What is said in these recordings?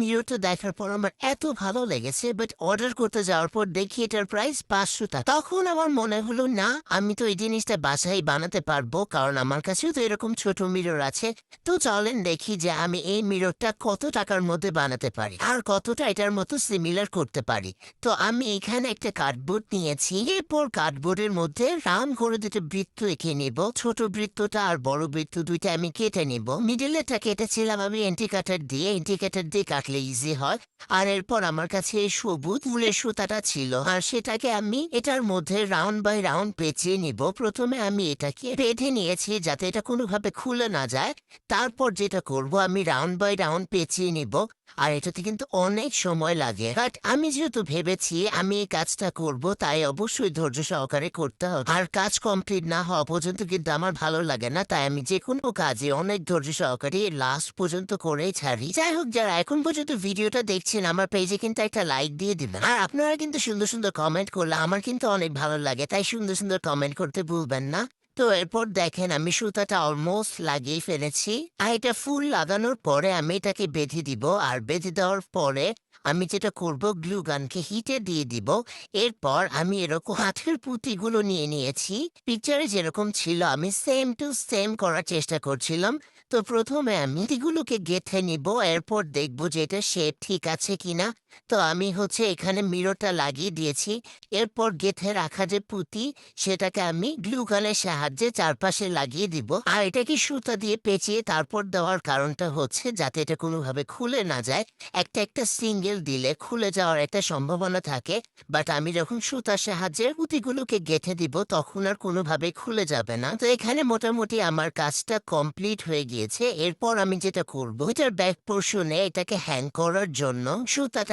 মিররটা দেখার পর আমার এত ভালো লেগেছে বাট অর্ডার করতে যাওয়ার পর দেখি এটার প্রাইস পাঁচশো টাকা। তখন আমার মনে হলো, না, আমি তো এই জিনিসটা বাসায় বানাতে পারব, কারণ আমার কাছেও তো এরকম ছোট মিরর আছে। তো চলেন দেখি যে আমি এই মিররটা কত টাকার মধ্যে বানাতে পারি, আর কতটা এটার মতো সিমিলার করতে পারি। তো আমি এখানে একটা কার্ডবোর্ড নিয়েছি, এরপর কার্ডবোর্ডের মধ্যে রাউন্ড করে দুটো বৃত্ত এঁকে নিব। ছোট বৃত্তটা আর বড় বৃত্ত দুইটা আমি কেটে নিব। মিডিলেটা কেটেছিলাম আমি এন্টি কাটার দিয়ে এন্টি কাটার দিয়ে কাটলে ইজি হয়। আর এরপর আমার কাছে এই সবুজ ফুলের সুতাটা ছিল। আর সেটাকে আমি এটার মধ্যে রাউন্ড বাই রাউন্ড পেঁচিয়ে নিব। প্রথমে আমি এটাকে বেঁধে নিয়েছি যাতে এটা কোনোভাবে খুলে না যায়। তারপর যেটা করব, আমি রাউন্ড বাই রাউন্ড পেঁচিয়ে নিব। আর এটাতে কিন্তু অনেক সময় লাগে। বাট আমি যেহেতু ভেবেছি আমি এই কাজটা করব, তাই অবশ্যই ধৈর্য সহকারে করতে হবে। আর কাজ কমপ্লিট না হওয়া পর্যন্ত কিন্তু আমার ভালো লাগে না। তাই আমি যে কোনো কাজে অনেক ধৈর্য সহকারে লাস্ট পর্যন্ত করেই ছাড়ি। যাই হোক, যারা এখন পর্যন্ত ভিডিওটা দেখছেন, আমার পেজে কিন্তু একটা লাইক দিয়ে দিবেন। আর আপনারা কিন্তু সুন্দর সুন্দর কমেন্ট করলে আমার কিন্তু অনেক ভালো লাগে, তাই সুন্দর সুন্দর কমেন্ট করতে ভুলবেন না। তো এরপর দেখেন, আমি সুতাটা অলমোস্ট লাগিয়ে ফেলেছি। আর এটা ফুল লাগানোর পরে আমি এটাকে বেঁধে দিব, আর বেঁধে দেওয়ার পরে আমি যেটা করব গ্লু গানকে হিটে দিয়ে দিব। এরপর আমি এরকম হাতের পুঁতিগুলো নিয়ে নিয়েছি। পিকচারে যেরকম ছিল, আমি সেম টু সেম করার চেষ্টা করছিলাম। তো প্রথমে আমি এগুলোকে গেথে নিব, এরপর দেখব যে এটা শেপ ঠিক আছে কিনা। তো আমি হচ্ছে এখানে মিররটা লাগিয়ে দিয়েছি। এরপর গেথে রাখা যে পুঁতি, সেটাকে আমি গ্লুগানের সাহায্যে চারপাশে লাগিয়ে দিব। আর এটাকে সুতা দিয়ে পেঁচিয়ে তারপর দেওয়ার কারণটা হচ্ছে যাতে এটা কোনোভাবে খুলে না যায়। একটা একটা সিঙ্গেল দিলে খুলে যাওয়ার একটা সম্ভাবনা থাকে। বাট আমি যখন সুতার সাহায্যে পুঁতিগুলোকে গেঁথে দিব, তখন আর কোনোভাবে খুলে যাবে না। তো এখানে মোটামুটি আমার কাজটা কমপ্লিট হয়ে গিয়েছে। এরপর আমি যেটা করব, এটার ব্যাক পোর্শনে এটাকে হ্যাং করার জন্য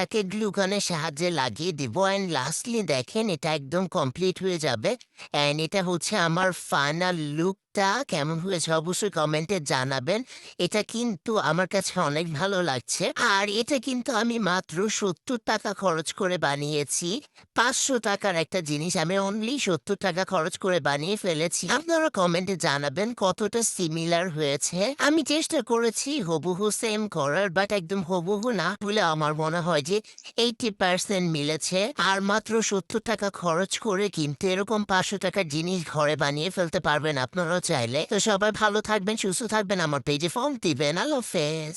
সুতাটাকে গ্লুকনের সাহায্যে লাগিয়ে দিব। অ্যান্ড লাস্টলি দেখেন এটা একদম কমপ্লিট হয়ে যাবে। অ্যান্ড এটা হচ্ছে আমার ফাইনাল লুকটা কেমন হয়েছে অবশ্যই কমেন্টে জানাবেন। এটা কিন্তু আমার কাছে অনেক ভালো লাগছে। আর এটা কিন্তু আমি মাত্র সত্তর টাকা খরচ করে বানিয়েছি। পাঁচশো টাকার একটা জিনিস আমি অনলি সত্তর টাকা খরচ করে বানিয়ে ফেলেছি। আপনারা কমেন্টে জানাবেন কতটা সিমিলার হয়েছে। আমি চেষ্টা করেছি হবুহু সেম করার বাট একদম হবুহু না বলে আমার মনে হয় যে এইটি পার্সেন্ট মিলেছে। আর মাত্র সত্তর টাকা খরচ করে কিন্তু এরকম পাঁচশো টাকার জিনিস ঘরে বানিয়ে ফেলতে পারবেন। আপনারা চাইলে তো সবাই ভালো থাকবেন সুস্থ থাকবেন আমার পেজে ফোন দিবেন। আলো ফেস